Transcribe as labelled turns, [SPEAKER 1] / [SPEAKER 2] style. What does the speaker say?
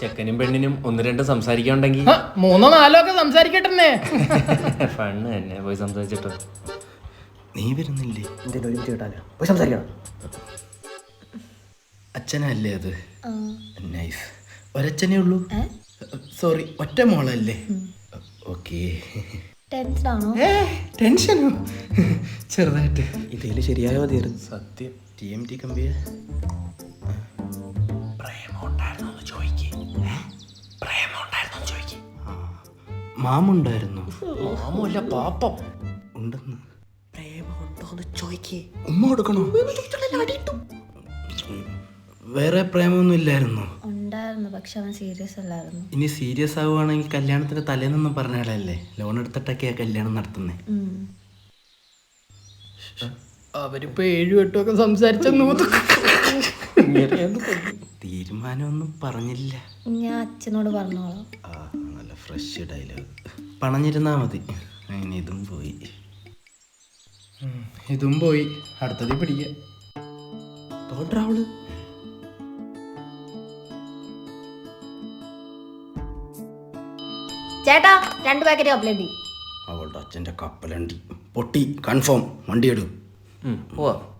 [SPEAKER 1] ചെക്കനും പെണ്ണിനും ഒന്ന് രണ്ട് സംസാരിക്കാണ്ടെങ്കിൽ
[SPEAKER 2] മൂന്നോ നാലോ ഒക്കെ സംസാരിക്കട്ടെ
[SPEAKER 1] ഫണ്ണ് തന്നെ പോയി സംസാരിച്ചിട്ടോ.
[SPEAKER 3] നീ വരുന്നില്ലേ?
[SPEAKER 4] എന്തെങ്കിലും ഒരുമിച്ച് കിട്ടാനോ പോയി സംസാരിക്കണം?
[SPEAKER 3] അച്ഛനല്ലേ അത്? നൈസ് ഒരച്ഛനേ ഉള്ളൂ? സോറി ഒറ്റ മോളല്ലേ? ഓക്കേ ടെൻഷനോ? ചെറുതായിട്ട്.
[SPEAKER 4] ഇതിൽ ശരിയായ മതിയായിരുന്നു
[SPEAKER 1] സത്യം.
[SPEAKER 3] ടി എം ടി കമ്പിയ മാമുണ്ടായിരുന്നു.
[SPEAKER 1] മാമല്ല പാപ്പം.
[SPEAKER 3] ഉണ്ടെന്ന്.
[SPEAKER 4] പ്രേമുണ്ടോന്ന് ചോദിക്കേ.
[SPEAKER 3] ഉമ്മ കൊടുക്കണോ? വേറെ പ്രേമൊന്നും ഇല്ലായിരുന്നു?
[SPEAKER 5] ഉണ്ടായിരുന്നു പക്ഷെ അവൻ സീരിയസ് അല്ലായിരുന്നു.
[SPEAKER 3] ഇനി സീരിയസ് ആവുകയാണെങ്കിൽ കല്യാണത്തിന്റെ തലേന്നൊന്നും പറഞ്ഞാലല്ലേ ലോൺ എടുത്തിട്ടൊക്കെയാ കല്യാണം നടത്തുന്നേ.
[SPEAKER 2] അവരിപ്പോ ഏഴും എട്ടും ഒക്കെ സംസാരിച്ച ഒന്നും
[SPEAKER 3] തീരുമാനമൊന്നും പറഞ്ഞില്ല.
[SPEAKER 5] ഞാൻ അച്ഛനോട് പറഞ്ഞോളാം.
[SPEAKER 3] ഫ്രഷ് ഡയലോഗ് പണഞ്ഞിരുന്നാ മതി. അങ്ങനെ ഇതും പോയി.
[SPEAKER 2] ഇതും പോയി. അടുത്തത്
[SPEAKER 4] പിടിക്കുക
[SPEAKER 5] ചേട്ടാ രണ്ട് പാക്കറ്റ് കപ്പലണ്ടി.
[SPEAKER 3] അവളുടെ അച്ഛന്റെ കപ്പലണ്ടി. പൊട്ടി കൺഫേം വണ്ടി എടു.
[SPEAKER 1] പോവാ.